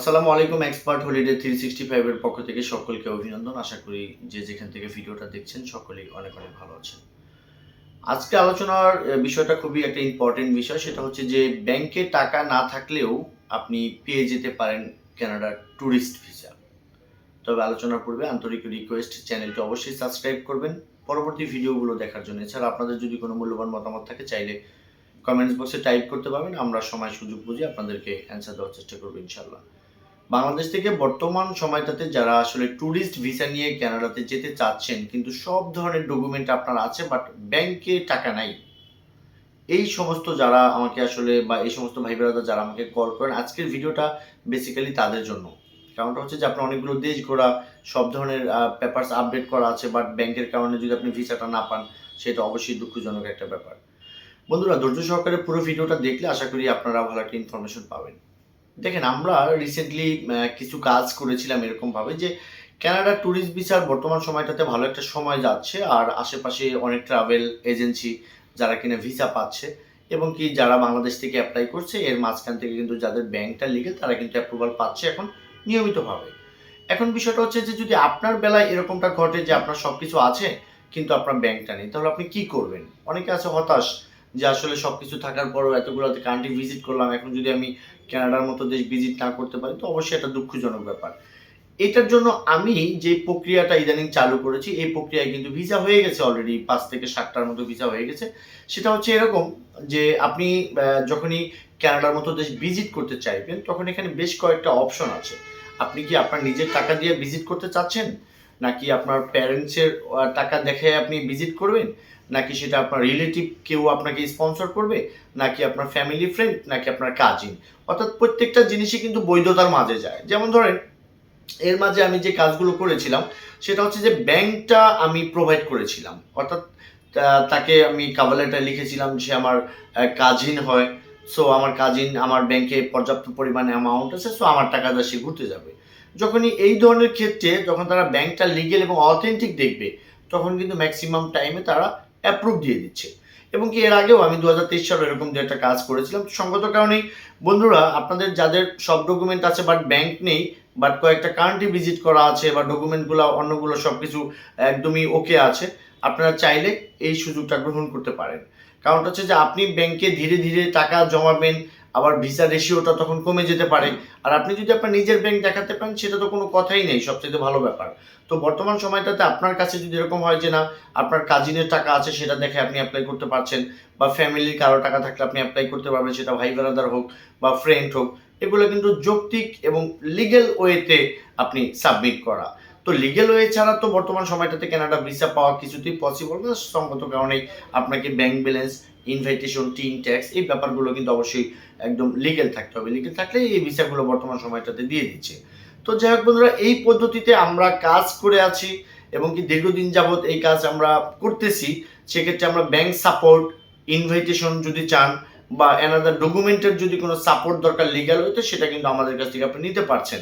আসসালামু আলাইকুম expert holiday three sixty ফাইভের পক্ষ থেকে সকলকে অভিনন্দন। আশা করি যে যেখান থেকে ভিডিওটা দেখছেন, সকলেই অনেক অনেক ভালো আছেন। আজকে আলোচনার বিষয়টা খুবই একটা ইম্পর্টেন্ট বিষয়, সেটা হচ্ছে যে ব্যাংকে টাকা না থাকলেও আপনি পেয়ে যেতে পারেন কানাডার ট্যুরিস্ট ভিসা তবে আলোচনার পূর্বে আন্তরিক রিকোয়েস্ট চ্যানেলটি অবশ্যই সাবস্ক্রাইব করবেন। পরবর্তী ভিডিওগুলো দেখার জন্য। এছাড়া আপনাদের যদি কোনো মূল্যবান মতামত থাকে, চাইলে কমেন্টস বক্সে টাইপ করতে পারবেন। আমরা সময় সুযোগ বুঝে আপনাদেরকে অ্যান্সার দেওয়ার চেষ্টা করব ইনশাল্লাহ বাংলাদেশ থেকে বর্তমান সময়টাতে যারা আসলে ট্যুরিস্ট ভিসা নিয়ে কানাডাতে যেতে চাচ্ছেন, কিন্তু সব ধরনের ডকুমেন্ট আপনার আছে বাট ব্যাংকে টাকা নাই। এই সমস্ত যারা আমাকে আসলে বা এই সমস্ত ভাই বোনেরা যারা আমাকে কল করেন, আজকের ভিডিওটা বেসিক্যালি তাদের জন্য। কারণটা হচ্ছে যে আপনার অনেকগুলো দেশ ঘোরা, সব ধরনের পেপারস আপডেট করা আছে বাট ব্যাংকের কারণে যদি আপনি ভিসাটা না পান, সেটা অবশ্যই দুঃখজনক একটা ব্যাপার। বন্ধুরা, ধৈর্য সহকারে পুরো ভিডিওটা দেখলে আশা করি আপনারা ভালো একটা ইনফরমেশন পাবেন। দেখেন, আমরা রিসেন্টলি কিছু কাজ করেছিলাম এরকম ভাবে যে কানাডা ট্যুরিস্ট ভিসার বর্তমান সময়টাতে ভালো একটা সময় যাচ্ছে, আর আশেপাশে অনেক ট্রাভেল এজেন্সি যারা কিনা ভিসা পাচ্ছে এবং কি যারা বাংলাদেশ থেকে অ্যাপ্লাই করছে, এর মাঝখান থেকে কিন্তু যাদের ব্যাংকটা লিগে তারা কিন্তু অ্যাপ্রুভাল পাচ্ছে এখন নিয়মিতভাবে। এখন বিষয়টা হচ্ছে যে যদি আপনার বেলায় এরকমটা ঘটে যে আপনার সব কিছু আছে, কিন্তু আপনার ব্যাংকটা নেই, তাহলে আপনি কি করবেন? অনেকে আছে হতাশ যে আসলে সব কিছু থাকার পরও এতগুলো কান্ট্রি ভিজিট করলাম, এখন যদি আমি কানাডার মতো দেশ ভিজিট না করতে পারি, তো অবশ্যই একটা দুঃখজনক ব্যাপার। এটার জন্য আমি যে প্রক্রিয়াটা ইদানিং চালু করেছি, এই প্রক্রিয়ায় কিন্তু ভিসা হয়ে গেছে অলরেডি পাঁচ থেকে সাতটার মতো ভিসা হয়ে গেছে। সেটা হচ্ছে এরকম যে আপনি যখনই কানাডার মতো দেশ ভিজিট করতে চাইবেন, তখন এখানে বেশ কয়েকটা অপশন আছে। আপনি কি আপনার নিজের টাকা দিয়ে ভিজিট করতে চাচ্ছেন? নাকি আপনার প্যারেন্টসের টাকা দেখে আপনি ভিজিট করবেন? নাকি সেটা আপনার রিলেটিভ কেউ আপনাকে স্পন্সর করবে? নাকি আপনার ফ্যামিলি ফ্রেন্ড নাকি আপনার কাজিন অর্থাৎ প্রত্যেকটা জিনিসই কিন্তু বৈধতার মাঝে যায়। যেমন ধরেন, এর মাঝে আমি যে কাজগুলো করেছিলাম, সেটা হচ্ছে যে ব্যাংকটা আমি প্রোভাইড করেছিলাম। অর্থাৎ তাকে আমি কাভার লেটার লিখেছিলাম যে আমার কাজিন হয়। সো আমার কাজিন আমার ব্যাংকে পর্যাপ্ত পরিমাণে অ্যামাউন্ট আছে সো আমার টাকা সে ঘুরতে যাবে। যখনই এই ধরনের ক্ষেত্রে যখন তারা ব্যাংকটা লিগেল এবং অথেন্টিক দেখবে, তখন কিন্তু ম্যাক্সিমাম টাইমে তারা অ্যাপ্রুভ দিয়ে দিচ্ছে। এবং কি এর আগেও আমি দু হাজার তেইশ সালে এরকম দু একটা কাজ করেছিলাম। সঙ্গত কারণেই, বন্ধুরা, আপনাদের যাদের সব ডকুমেন্ট আছে বাট ব্যাংক নেই বাট কয়েকটা কান্ট্রি ভিজিট করা আছে বা ডকুমেন্টগুলো অন্যগুলো সব কিছু একদমই ওকে আছে, আপনারা চাইলে এই সুযোগটা গ্রহণ করতে পারেন। কারণটা হচ্ছে যে আপনি ব্যাংকে ধীরে ধীরে টাকা জমাবেন আবার ভিসা রেশিওটা তখন কমে যেতে পারে। আর আপনি যদি আপনার নিজের ব্যাংক দেখাতে পারেন সেটা তো কোনো কথাই নেই সবচেয়ে ভালো ব্যাপার। তো বর্তমান সময়টাতে আপনার কাছে যদি এরকম হয় যে না আপনার কাজিনের টাকা আছে সেটা দেখে আপনি অ্যাপ্লাই করতে পারছেন বা ফ্যামিলির কারও টাকা থাকলে আপনি অ্যাপ্লাই করতে পারবেন সেটা ভাই ব্রাদার হোক বা ফ্রেন্ড হোক এগুলো কিন্তু যৌক্তিক এবং লিগেল ওয়েতে আপনি সাবমিট করা। তো লিগেল ওয়ে ছাড়া তো বর্তমান সময়টাতে কানাডা ভিসা পাওয়া কিছুতেই পসিবল না। সঙ্গত কারণেই আপনাকে bank balance invitation TIN tax এই ব্যাপারগুলো কিন্তু অবশ্যই একদম লিগেল থাকতে হবে। লিগেল থাকলে এই ভিসাগুলো বর্তমান সময়টাতে দিয়ে দিচ্ছে। তো যাই হোক বন্ধুরা, এই পদ্ধতিতে আমরা কাজ করে আছি এবং কি দীর্ঘদিন যাবৎ এই কাজ আমরা করতেছি, সেক্ষেত্রে আমরা ব্যাংক সাপোর্ট ইনভাইটেশন যদি চান বা অ্যানাদার ডকুমেন্টের যদি কোনো সাপোর্ট দরকার লিগাল হইতো, সেটা কিন্তু আমাদের কাছ থেকে আপনি নিতে পারছেন।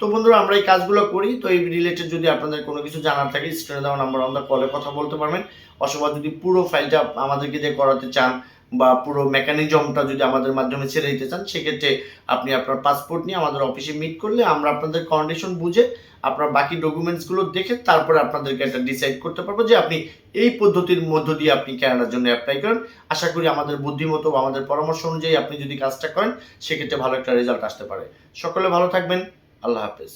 তো বন্ধুরা, আমরা এই কাজগুলো করি। তো এই রিলেটেড যদি আপনাদের কোনো কিছু জানার থাকে স্ক্রিনে দেওয়া নাম্বার আমরা কলে কথা বলতে পারবেন। অথবা যদি পুরো ফাইলটা আমাদেরকে দিয়ে করাতে চান বা পুরো মেকানিজমটা যদি আমাদের মাধ্যমে ছেড়ে দিতে চান, সেক্ষেত্রে আপনি আপনার পাসপোর্ট নিয়ে আমাদের অফিসে মিট করলে আমরা আপনাদের কন্ডিশন বুঝে, আপনার বাকি ডকুমেন্টসগুলো দেখে তারপরে আপনাদেরকে একটা ডিসাইড করতে পারব যে আপনি এই পদ্ধতির মধ্য দিয়ে আপনি ক্যানাডার জন্য অ্যাপ্লাই করেন। আশা করি আমাদের বুদ্ধিমতো বা আমাদের পরামর্শ অনুযায়ী আপনি যদি কাজটা করেন, সেক্ষেত্রে ভালো একটা রেজাল্ট আসতে পারে। সকলে ভালো থাকবেন। আল্লাহ হাফেজ